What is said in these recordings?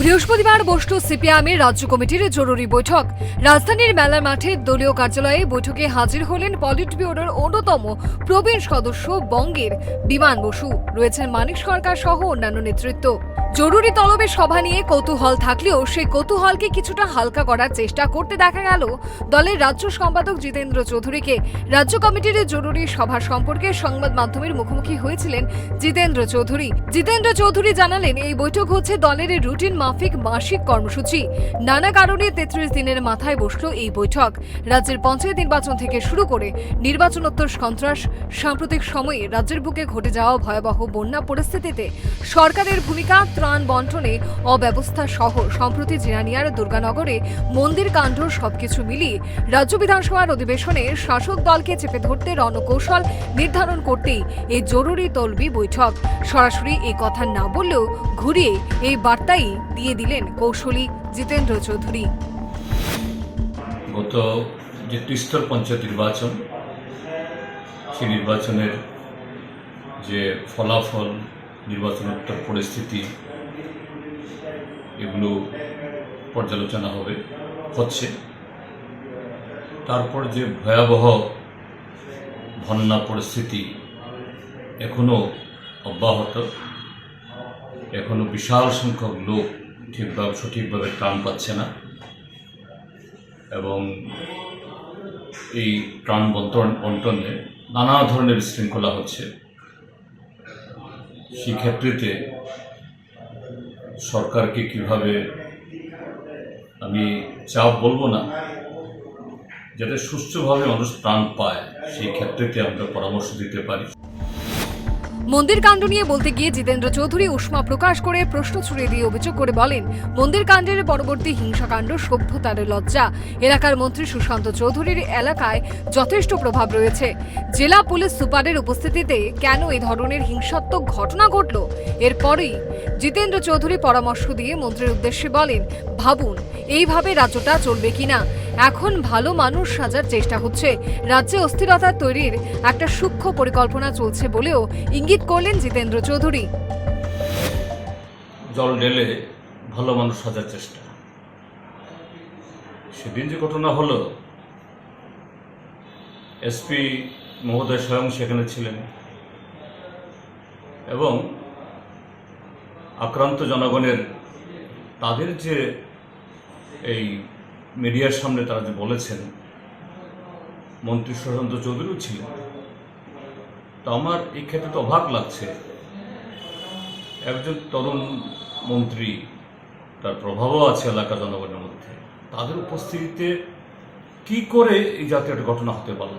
বৃহস্পতিবার বসল সিপিআইএমের রাজ্য কমিটির জরুরি বৈঠক। রাজধানীর মেলার মাঠে দলীয় কার্যালয়ে বৈঠকে হাজির হলেন পলিট ব্যুরোর অন্যতম প্রবীণ সদস্য বঙ্গের বিমান বসু। রয়েছেন মানিক সরকার সহ অন্যান্য নেতৃত্ব। জরুরি তলবে সভা নিয়ে কৌতূহল থাকলেও সেই কৌতূহলকে কিছুটা হালকা করার চেষ্টা করতে দেখা গেল দলের রাজ্য সম্পাদক জিতেন্দ্র চৌধুরীকে। রাজ্য কমিটির জরুরি সভা সম্পর্কে সংবাদ মাধ্যমের মুখোমুখি হয়েছিলেন জিতেন্দ্র চৌধুরী। জিতেন্দ্র চৌধুরী জানালেন, এই বৈঠক হচ্ছে দলের রুটিন মাফিক মাসিক কর্মসূচি। নানা কারণে তেত্রিশ দিনের মাথায় বসল এই বৈঠক। রাজ্যের পঞ্চায়েত নির্বাচন থেকে শুরু করে নির্বাচনোত্তর সন্ত্রাস, সাম্প্রতিক সময়ে রাজ্যের বুকে ঘটে যাওয়া ভয়াবহ বন্যা পরিস্থিতিতে সরকারের ভূমিকা ত্রাণ বন্টনে অব্যবস্থা সহ সম্প্রতি জিরানিয়ার দুর্গানগরে মন্দির কাণ্ড সবকিছু মিলিয়ে রাজ্য বিধানসভার অধিবেশনে শাসক দলকে চেপে ধরতে রণকৌশল নির্ধারণ করতেই এই জরুরি তলবি বৈঠক। সরাসরি এই কথা না বললেও ঘুরিয়ে এই বার্তাই দিয়ে দিলেন কৌশলী জিতেন্দ্র চৌধুরী। গত যে ত্রিস্তর পঞ্চায়েত নির্বাচন, সেই নির্বাচনের যে ফলাফল নির্বাচনোত্তর পরিস্থিতি, এগুলো পর্যালোচনা হবে, হচ্ছে। তারপর যে ভয়াবহ বন্যা পরিস্থিতি এখনও অব্যাহত, এখনও বিশাল সংখ্যক লোক ঠিকভাবে সঠিকভাবে ত্রাণ পাচ্ছে না। এবং এই প্রাণ বন্টন, বন্টনে নানা ধরনের শৃঙ্খলা হচ্ছে। সেই ক্ষেত্রেতে সরকারকে কীভাবে আমি চাপ বলব না, যাতে সুস্থভাবে মানুষ প্রাণ পায়, সেই ক্ষেত্রেতে আমরা পরামর্শ দিতে পারি। মন্দির কাণ্ড নিয়ে বলতে গিয়ে জিতেন্দ্র চৌধুরী উষ্মা প্রকাশ করে প্রশ্ন ছুড়ে দিয়ে অভিযোগ করে বলেন, মন্দির কাণ্ডের পরবর্তী হিংসাকাণ্ড, সভ্যতার লজ্জা। এলাকার মন্ত্রী সুশান্ত চৌধুরীর এলাকায় যথেষ্ট প্রভাব রয়েছে। জেলা পুলিশ সুপারের উপস্থিতিতে কেন এই ধরনের হিংসাত্মক ঘটনা ঘটল? এরপরেই জিতেন্দ্র চৌধুরী পরামর্শ দিয়ে মন্ত্রীর উদ্দেশ্যে বলেন, ভাবুন, এইভাবে রাজ্যটা চলবে কিনা? এখন ভালো মানুষ সাজার চেষ্টা হচ্ছে। রাজ্যে অস্থিরতা তৈরির একটা সূক্ষ্ম পরিকল্পনা চলছে বলেও ইঙ্গিত করলেন জিতেন্দ্র চৌধুরী। জল ঢেলে ভালো মানুষ সাজার চেষ্টা। সেদিন যে ঘটনা হলো এসপি মহোদয় স্বয়ং সেখানে ছিলেন এবং আক্রান্ত জনগণের তাদের যে এই মিডিয়ার সামনে তারা যে বলেছেন, মন্ত্রী সুশান্ত চৌধুরীও ছিলেন। তো আমার এই ক্ষেত্রে তো অভাব লাগছে। একজন তরুণ মন্ত্রী, তার প্রভাবও আছে এলাকা জনগণের মধ্যে। তাদের উপস্থিতিতে কি করে এই জাতীয় একটা ঘটনা হতে পারল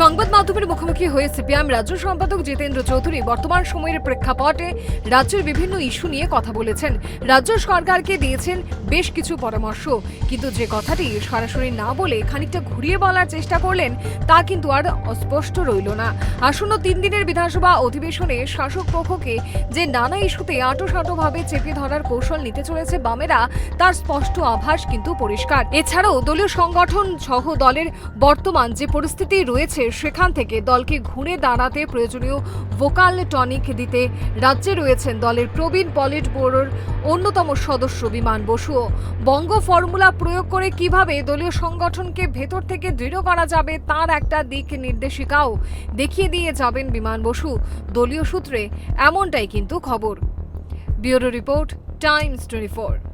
সংবাদ মাধ্যমের মুখোমুখি হয়ে সিপিএম রাজ্য সম্পাদক জিতেন্দ্র চৌধুরী বর্তমান সময়ের প্রেক্ষাপটে রাজ্যের বিভিন্ন ইস্যু নিয়ে কথা বলেছেন। রাজ্য সরকারকে দিয়েছেন বেশ কিছু পরামর্শ। কিন্তু যে কথাটি সরাসরি না বলে খানিকটা ঘুরিয়ে বলার চেষ্টা করলেন, তা কিন্তু আর অস্পষ্ট রইল না। আসন্ন তিন দিনের বিধানসভা অধিবেশনে শাসক পক্ষকে যে নানা ইস্যুতে আঁটোসাঁটোভাবে চেপে ধরার কৌশল নিতে চলেছে বামেরা, তার স্পষ্ট আভাস কিন্তু পরিষ্কার। এছাড়াও দলীয় সংগঠন সহ দলের বর্তমান যে পরিস্থিতি রয়েছে সেখান থেকে দলকে ঘুরে দাঁড়াতে প্রয়োজনীয় ভোকাল টনিক দিতে রাজ্যে রয়েছেন দলের প্রবীণ পলিট ব্যুরোর অন্যতম সদস্য বিমান বসুও বঙ্গ ফর্মুলা প্রয়োগ করে কীভাবে দলীয় সংগঠনকে ভেতর থেকে দৃঢ় করা যাবে তার একটা দিক নির্দেশিকাও দেখিয়ে দিয়ে যাবেন বিমান বসু। দলীয় সূত্রে এমনটাই কিন্তু খবর। Bureau report, Times twenty